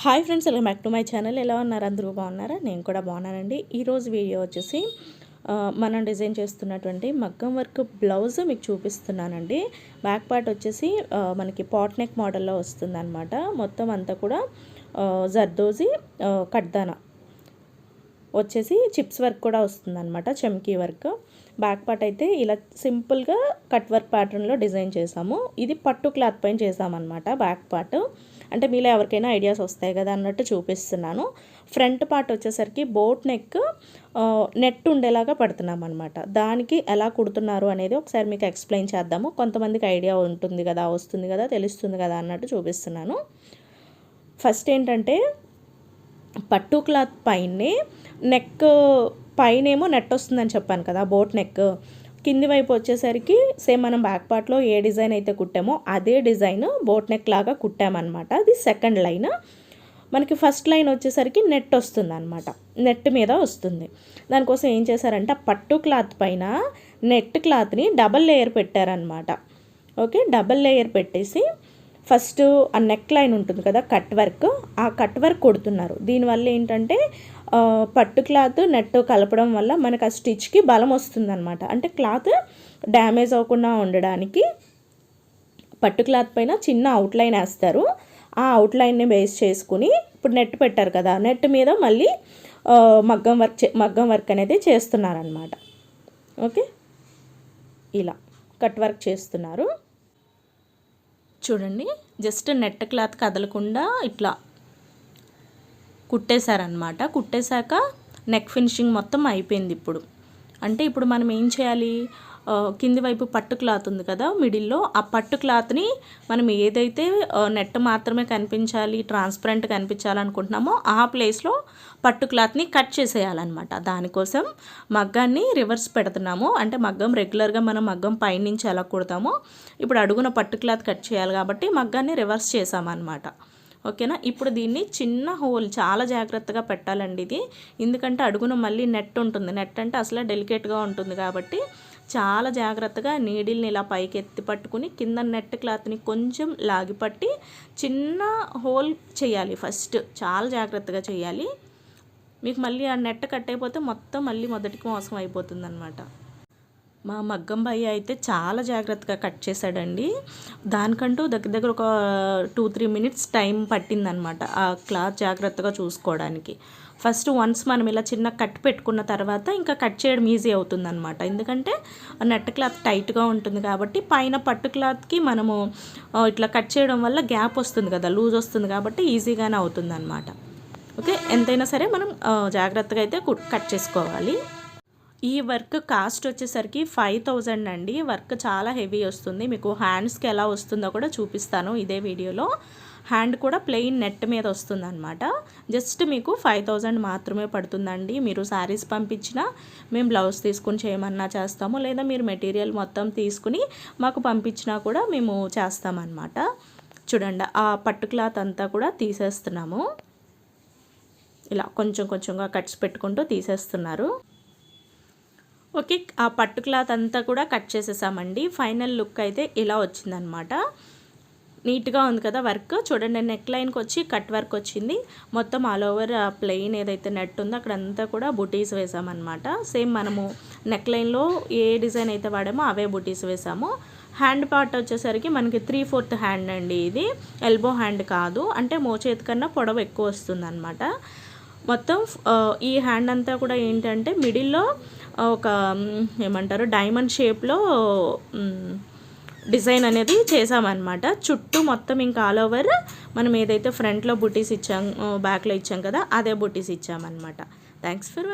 Hi friends welcome back to my channel. ఎలా ఉన్నారు? అందరూ బాగున్నారా? నేను కూడా బాగున్నానండి. ఈరోజు వీడియో వచ్చేసి మనం డిజైన్ చేస్తున్నటువంటి మగ్గం వర్క్ బ్లౌజ్ మీకు చూపిస్తున్నానండి. బ్యాక్ పార్ట్ వచ్చేసి మనకి పాట్ నెక్ మోడల్లో వస్తుందన్నమాట. మొత్తం అంతా కూడా జర్దోజీ కడ్దానా వచ్చేసి చిప్స్ వర్క్ కూడా వస్తుందన్నమాట చెమ్కీ వర్క్. బ్యాక్ పార్ట్ అయితే ఇలా సింపుల్గా కట్ వర్క్ ప్యాటర్న్లో డిజైన్ చేసాము. ఇది పట్టు క్లాత్ పైన చేసామన్నమాట బ్యాక్ పార్ట్. అంటే మీలో ఎవరికైనా ఐడియాస్ వస్తాయి కదా అన్నట్టు చూపిస్తున్నాను. ఫ్రంట్ పార్ట్ వచ్చేసరికి బోట్ నెక్ నెట్ ఉండేలాగా పడుతున్నాం అనమాట దానికి ఎలా కుడుతున్నారు అనేది ఒకసారి మీకు ఎక్స్ప్లెయిన్ చేద్దాము. కొంతమందికి ఐడియా ఉంటుంది కదా వస్తుంది కదా తెలుస్తుంది కదా అన్నట్టు చూపిస్తున్నాను. ఫస్ట్ ఏంటంటే పట్టు క్లాత్ పైనే నెక్ పైనేమో నెట్ వస్తుందని చెప్పాను కదా బోట్ నెక్. కింది వైపు వచ్చేసరికి సేమ్ మనం బ్యాక్ పార్ట్లో ఏ డిజైన్ అయితే కుట్టామో అదే డిజైన్ బోట్ నెక్ లాగా కుట్టామన్నమాట. అది సెకండ్ లైన్. మనకి ఫస్ట్ లైన్ వచ్చేసరికి నెట్ వస్తుంది అనమాట నెట్ మీద వస్తుంది. దానికోసం ఏం చేశారంటే పట్టు క్లాత్ పైన నెట్ క్లాత్ని డబల్ లేయర్ పెట్టారనమాట ఓకే? డబల్ లేయర్ పెట్టేసి ఫస్ట్ ఆ నెక్ లైన్ ఉంటుంది కదా కట్ వర్క్. ఆ కట్ వర్క్ కొడుతున్నారు. దీనివల్ల ఏంటంటే పట్టు క్లాత్ నెట్ కలపడం వల్ల మనకు ఆ స్టిచ్కి బలం వస్తుందన్నమాట. అంటే క్లాత్ డ్యామేజ్ అవ్వకుండా ఉండడానికి పట్టు క్లాత్ పైన చిన్న అవుట్లైన్ వేస్తారు. ఆ అవుట్లైన్ని బేస్ చేసుకుని ఇప్పుడు నెట్ పెట్టారు కదా నెట్ మీద మళ్ళీ మగ్గం వర్క్ మగ్గం వర్క్ అనేది చేస్తున్నారనమాట ఓకే? ఇలా కట్ వర్క్ చేస్తున్నారు. చూడండి జస్ట్ నెట్ క్లాత్ కదలకుండా ఇట్లా కుట్టేశారనమాట కుట్టేశాక నెక్ ఫినిషింగ్ మొత్తం అయిపోయింది ఇప్పుడు. అంటే ఇప్పుడు మనం ఏం చేయాలి? కింది వైపు పట్టు క్లాత్ ఉంది కదా మిడిల్లో ఆ పట్టు క్లాత్ని మనం ఏదైతే నెట్ మాత్రమే కనిపించాలి ట్రాన్స్పరెంట్ కనిపించాలనుకుంటున్నామో ఆ ప్లేస్లో పట్టు క్లాత్ని కట్ చేసేయాలన్నమాట. దానికోసం మగ్గాన్ని రివర్స్ పెడుతున్నాము. అంటే మగ్గం రెగ్యులర్గా మనం మగ్గం పైనుంచి ఎలా కుడతామో ఇప్పుడు అడుగున పట్టు క్లాత్ కట్ చేయాలి కాబట్టి మగ్గాన్ని రివర్స్ చేసామన్నమాట ఓకేనా? ఇప్పుడు దీన్ని చిన్న హోల్ చాలా జాగ్రత్తగా పెట్టాలండి ఇది. ఎందుకంటే అడుగున మళ్ళీ నెట్ ఉంటుంది. నెట్ అంటే అసలే డెలికేట్గా ఉంటుంది కాబట్టి చాలా జాగ్రత్తగా నీడిల్ని ఇలా పైకి ఎత్తి పట్టుకుని కింద నెట్ క్లాత్ని కొంచెం లాగిపట్టి చిన్న హోల్ చేయాలి ఫస్ట్. చాలా జాగ్రత్తగా చేయాలి. మీకు మళ్ళీ ఆ నెట్ కట్ అయిపోతే మొత్తం మళ్ళీ మొదటికి మోసం అయిపోతుంది అనమాట మా మగ్గం అయితే చాలా జాగ్రత్తగా కట్ చేశాడండి. దానికంటూ దగ్గర దగ్గర ఒక టూ త్రీ మినిట్స్ టైం పట్టిందనమాట ఆ క్లాత్ జాగ్రత్తగా చూసుకోవడానికి. ఫస్ట్ వన్స్ మనం ఇలా చిన్న కట్ పెట్టుకున్న తర్వాత ఇంకా కట్ చేయడం ఈజీ అవుతుందన్నమాట ఎందుకంటే నెట్ క్లాత్ టైట్గా ఉంటుంది కాబట్టి పైన పట్టు క్లాత్కి మనము ఇట్లా కట్ చేయడం వల్ల గ్యాప్ వస్తుంది కదా లూజ్ వస్తుంది కాబట్టి ఈజీగానే అవుతుందన్నమాట ఓకే? ఎంతైనా సరే మనం జాగ్రత్తగా అయితే కట్ చేసుకోవాలి. ఈ వర్క్ కాస్ట్ వచ్చేసరికి ఫైవ్ థౌజండ్ అండి. వర్క్ చాలా హెవీ వస్తుంది. మీకు హ్యాండ్స్కి ఎలా వస్తుందో కూడా చూపిస్తాను ఇదే వీడియోలో. హ్యాండ్ కూడా ప్లెయిన్ నెట్ మీద వస్తుంది అనమాట జస్ట్ మీకు ఫైవ్ థౌజండ్ మాత్రమే పడుతుందండి. మీరు శారీస్ పంపించినా మేము బ్లౌజ్ తీసుకుని చేయమన్నా చేస్తాము. లేదా మీరు మెటీరియల్ మొత్తం తీసుకుని మాకు పంపించినా కూడా మేము చేస్తామన్నమాట. చూడండి ఆ పట్టు క్లాత్ అంతా కూడా తీసేస్తున్నాము. ఇలా కొంచెం కొంచెంగా కట్స్ పెట్టుకుంటూ తీసేస్తున్నారు. ఓకే ఆ పట్టు క్లాత్ అంతా కూడా కట్ చేసేసామండి. ఫైనల్ లుక్ అయితే ఇలా వచ్చిందనమాట నీట్గా ఉంది కదా వర్క్. చూడండి నెక్ లైన్కి వచ్చి కట్ వర్క్ వచ్చింది. మొత్తం ఆల్ ఓవర్ ప్లెయిన్ ఏదైతే నెట్ ఉందో అక్కడంతా కూడా బుటీస్ వేసామన్నమాట. సేమ్ మనము నెక్ లైన్లో ఏ డిజైన్ అయితే వాడామో అవే బుటీస్ వేసాము. హ్యాండ్ పార్ట్ వచ్చేసరికి మనకి త్రీ ఫోర్త్ హ్యాండ్ అండి ఇది. ఎల్బో హ్యాండ్ కాదు. అంటే మోచేతి కన్నా పొడవు ఎక్కువ వస్తుంది మొత్తం ఈ హ్యాండ్ అంతా కూడా ఏంటంటే మిడిల్లో ఒక ఏమంటారు డైమండ్ షేప్లో డిజైన్ అనేది చేసామన్నమాట చుట్టూ మొత్తం ఇంకా ఆల్ ఓవర్ మనం ఏదైతే ఫ్రంట్లో బుటీస్ ఇచ్చాం బ్యాక్లో ఇచ్చాం కదా అదే బుటీస్ ఇచ్చామన్నమాట. Thanks for